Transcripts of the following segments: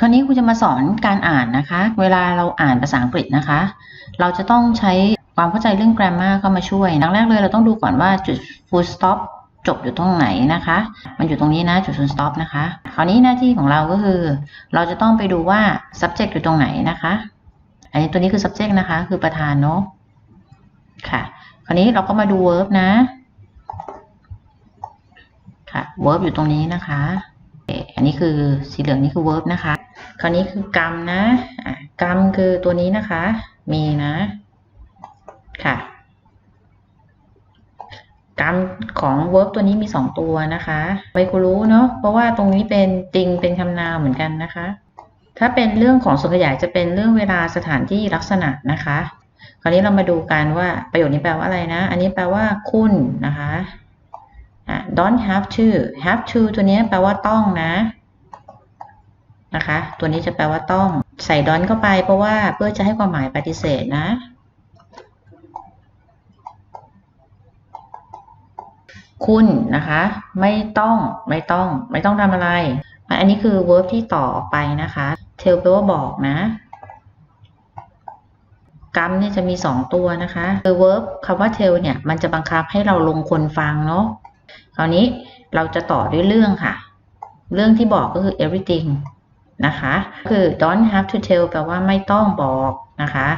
คราวนี้ครูจะมาสอนการอ่านนะคะ เวลาเราอ่านภาษาอังกฤษนะคะ เราจะต้องใช้ความเข้าใจเรื่อง grammar เข้ามาช่วยนังแรกเลยเราต้องดูก่อนว่าจุด full stop จบอยู่ตรงไหนนะคะ มันอยู่ตรงนี้นะจุด full stop นะคะ คราวนี้หน้าที่ของเราก็คือ เราจะต้องไปดูว่า subject อยู่ตรงไหนนะคะ อันนี้ตัวนี้คือ subject นะคะ คือประธานเนาะ ค่ะ คราวนี้เราก็มาดู verb นะ ค่ะ verb อยู่ตรงนี้นะคะ นนี้คือสีเหลืองนี่คือ verb นะคะ คราวนี้คือกรรมนะะกรรมคือตัวนี้นะคะ มีนะ ค่ะ กรรมของ verb ตัวนี้มีสองตัวนะคะไปครูรู้เนาะ เพราะว่าตรงนี้เป็นจริงเป็นคำนามเหมือนกันนะคะ ถ้าเป็นเรื่องของส่วนขยายจะเป็นเรื่องเวลาสถานที่ลักษณะนะคะ คราวนี้เรามาดูกันว่าประโยคนี้แปลว่าอะไรนะ อันนี้แปลว่าคุณนะคะ don't have to have to ตัวนี้แปลว่าต้องนะนะคะ ตัวนี้จะแปลว่าต้องใส่ don't เข้าไปเพราะว่าเพื่อจะให้ความหมายปฏิเสธนะ คุณนะคะ ไม่ต้องไม่ต้อง ไม่ต้องทำอะไร อันนี้คือ verb ที่ต่อออกไปนะคะ tell แปลว่าบอกนะกรรมเนี่ยจะมีสองตัวนะคะคือ verb คำว่า tell เนี่ย มันจะบังคับให้เราลงคนฟังเนาะ คราวนี้เราจะต่อด้วยเรื่องค่ะ เรื่องที่บอกก็คือ everything นะคะ คือ don't have to tell แปลว่าไม่ต้องบอกนะคะ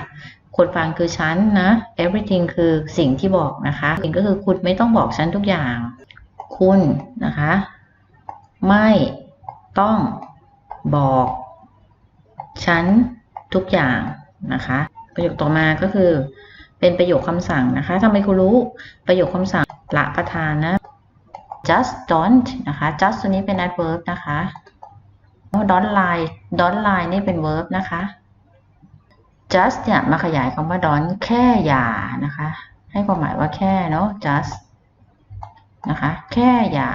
คนฟังคือฉันนะ everything คือสิ่งที่บอกนะคะสิ่งก็คือคุณไม่ต้องบอกฉันทุกอย่าง คุณนะคะ ไม่ต้องบอกฉันทุกอย่างนะคะ ประโยคต่อมาก็คือ เป็นประโยคคำสั่งนะคะทำไมคุณรู้ประโยคคำสั่งละประธานนะ just don't นะคะ just ตัวนี้เป็น adverb นะคะ don't lie don't lie นี่เป็น verb นะคะ just เนี่ยมาขยายคำว่า don't แค่อย่านะคะ ให้ความหมายว่าแค่เนาะ just นะคะ แค่อย่า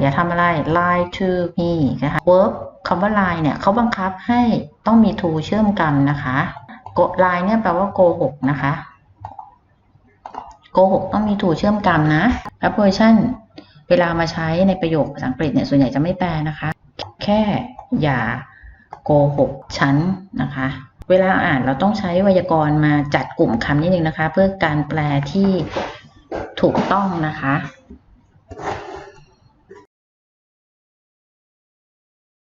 อย่าทำอะไร lie to me นะคะ verb คำว่า lie เนี่ยเขาบังคับให้ต้องมี to เชื่อมกันนะคะโก lie เนี่ยแปลว่าโกหกนะคะ โกหกต้องมีถูเชื่อมกันนะ preposition เวลามาใช้ในประโยคภาษาอังกฤษเนี่ยส่วนใหญ่จะไม่แปลนะคะ แค่อย่าโกหกฉันนะคะ เวลาอ่านเราต้องใช้ไวยากรณ์มาจัดกลุ่มคำนิดนึงนะคะ เพื่อการแปลที่ถูกต้องนะคะ